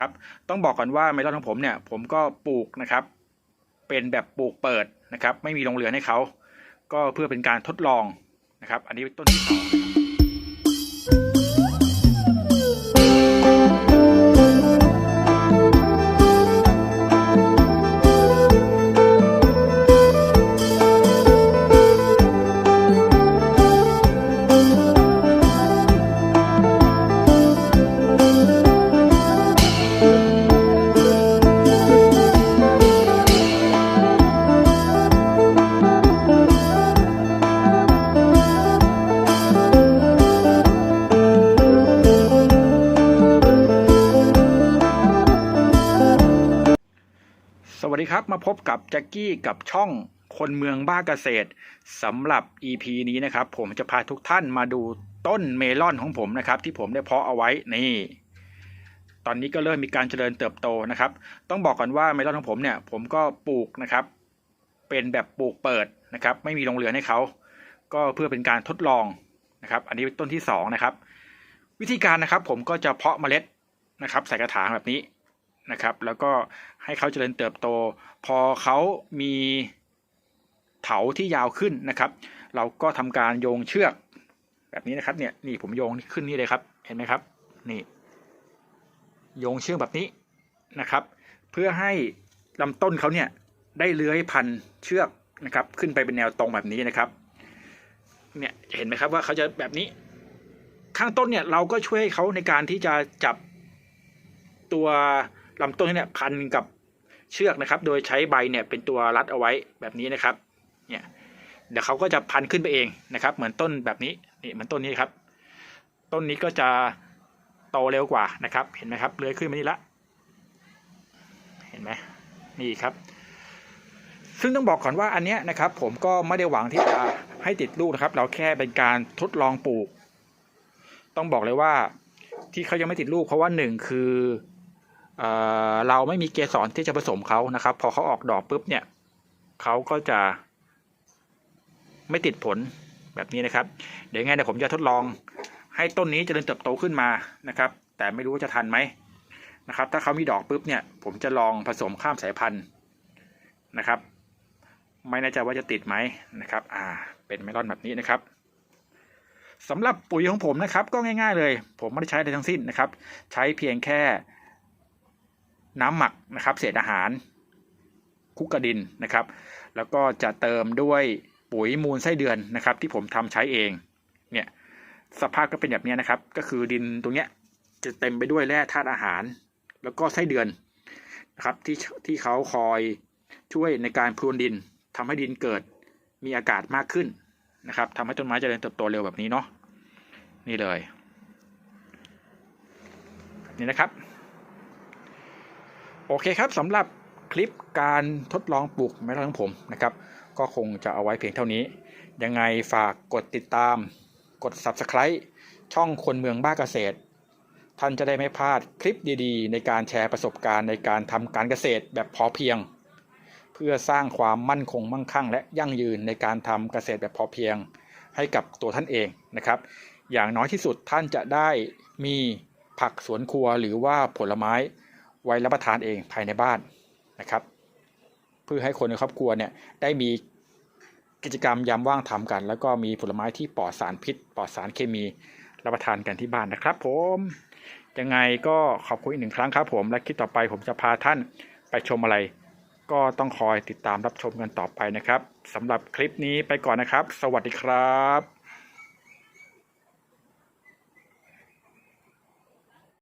ครับต้องบอกก่อนว่าเมลอนของผมเนี่ยผมก็ปลูกนะครับ เป็นแบบปลูกเปิดนะครับ ไม่มีโรงเรือนให้เขาก็เพื่อเป็นการทดลองนะครับ อันนี้เป็นต้นที่สอง วัสดีครับ มาพบกับแจ็คกี้กับช่องคนเมืองบ้าเกษตรสำหรับ EP นี้นะครับ ผมจะพาทุกท่านมาดูต้นเมลอนของผมนะครับ ที่ผมได้เพาะเอาไว้นี่ ตอนนี้ก็เริ่มมีการเจริญเติบโตนะครับ ต้องบอกก่อนว่าเมลอนของผมเนี่ย ผมก็ปลูกนะครับ เป็นแบบปลูกเปิดนะครับ ไม่มีโรงเรือนให้เขาก็เพื่อเป็นการทดลองนะครับ อันนี้เป็นต้นที่สองนะครับ วิธีการนะครับ ผมก็จะเพาะเมล็ดนะครับ ใส่กระถางแบบนี้ นะครับ แล้วก็ให้เขาเจริญเติบโต พอเขามีเถาที่ยาวขึ้นนะครับ เราก็ทำการโยงเชือกแบบนี้นะครับเนี่ยนี่ผมโยงขึ้นนี่เลยครับเห็นไหมครับนี่โยงเชือกแบบนี้นะครับ เพื่อให้ลำต้นเขาเนี่ยได้เลื้อยพันเชือกนะครับ ขึ้นไปเป็นแนวตรงแบบนี้นะครับเนี่ยเห็นไหมครับว่าเขาจะแบบนี้ ข้างต้นเนี่ยเราก็ช่วยเขาในการที่จะจับตัว ลำต้นเนี่ยพันกับเชือกนะครับ โดยใช้ใบเนี่ยเป็นตัวรัดเอาไว้แบบนี้นะครับ เนี่ยเดี๋ยวเขาก็จะพันขึ้นไปเองนะครับ เหมือนต้นแบบนี้นี่เหมือนต้นนี้ครับ ต้นนี้ก็จะโตเร็วกว่านะครับ เห็นไหมครับเลื้อยขึ้นมานี่ละ เห็นไหมนี่ครับ ซึ่งต้องบอกก่อนว่าอันเนี้ยนะครับ ผมก็ไม่ได้หวังที่จะให้ติดลูกนะครับ เราแค่เป็นการทดลองปลูก ต้องบอกเลยว่าที่เขายังไม่ติดลูกเพราะว่าหนึ่งคือ เเราไม่มีเกสรที่จะผสมเขานะครับ พอเขาออกดอกปุ๊บเนี่ยเขาก็จะไม่ติดผลแบบนี้นะครับ เดี๋ยวไงเดี๋ยวผมจะทดลองให้ต้นนี้เจริญเติบโตขึ้นมานะครับ แต่ไม่รู้ว่าจะทันไหมนะครับ ถ้าเขามีดอกปุ๊บเนี่ย ผมจะลองผสมข้ามสายพันธุ์นะครับ ไม่แน่ใจว่าจะติดไหมนะครับ อ่า เป็นเมลอนแบบนี้นะครับสำหรับปุ๋ยของผมนะครับ ก็ง่าย ๆ เลย ผมไม่ได้ใช้อะไรทั้งสิ้นนะครับ ใช้เพียงแค่ น้ำหมักนะครับ เศษอาหารคุกกระดินนะครับ แล้วก็จะเติมด้วยปุ๋ยมูลไส้เดือนนะครับ ที่ผมทำใช้เองเนี่ยสภาพก็เป็นแบบนี้นะครับ ก็คือดินตรงเนี้ยจะเต็มไปด้วยแร่ธาตุอาหาร แล้วก็ไส้เดือนนะครับที่ที่เขาคอยช่วยในการพรวนดินทำให้ดินเกิดมีอากาศมากขึ้นนะครับทำให้ต้นไม้เจริญเติบโตเร็วแบบนี้เนาะนี่เลยนี่นะครับ โอเคครับสำหรับคลิปการทดลองปลูกไม้ลอนของผมนะครับ ก็คงจะเอาไว้เพียงเท่านี้ ยังไงฝากกดติดตาม กด Subscribe ช่องคนเมืองบ้าเกษตร ท่านจะได้ไม่พลาดคลิปดีๆ ในการแชร์ประสบการณ์ในการทำการเกษตรแบบพอเพียง เพื่อสร้างความมั่นคงมั่งคั่ง และยั่งยืนในการทำเกษตรแบบพอเพียง ให้กับตัวท่านเองนะครับ อย่างน้อยที่สุดท่านจะได้มีผักสวนครัวหรือว่าผลไม้ ไว้รับประทานเองภายในบ้านนะครับ เพื่อให้คนในครอบครัวเนี่ยได้มีกิจกรรมยามว่างทำกัน แล้วก็มีผลไม้ที่ปลอดสารพิษ ปลอดสารเคมีรับประทานกันที่บ้านนะครับ ผมยังไงก็ขอบคุณอีกหนึ่งครั้งครับผมและคลิปต่อไปผมจะพาท่านไปชมอะไร ก็ต้องคอยติดตามรับชมกันต่อไปนะครับสำหรับคลิปนี้ไปก่อนนะครับ สวัสดีครับ